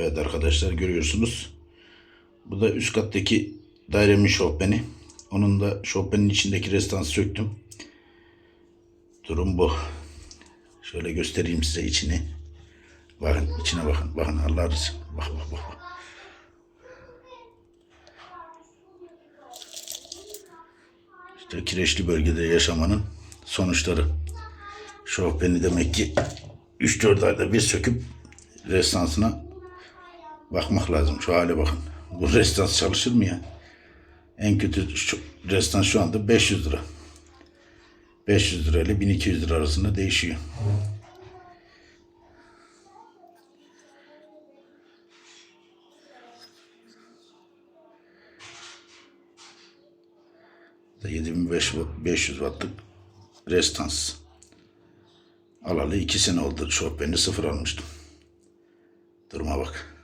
Evet arkadaşlar görüyorsunuz. Bu da üst kattaki dairemin şofbeni. Onun da şofbenin içindeki restansı söktüm. Durum bu. Şöyle göstereyim size içini. Bakın içine bakın. Bakın Allah razı Bak bak bak. İşte kireçli bölgede yaşamanın sonuçları. Şofbeni demek ki 3-4 ayda bir söküp restansına bakmak lazım. Şu hale bakın. Bu restans çalışır mı ya? En kötü şu, restans şu anda 500 lira. 500 lira ile 1200 lira arasında değişiyor. Da 7500 wattlık restans. Alalı 2 sene oldu. Chopin'i sıfır almıştım. Duruma bak.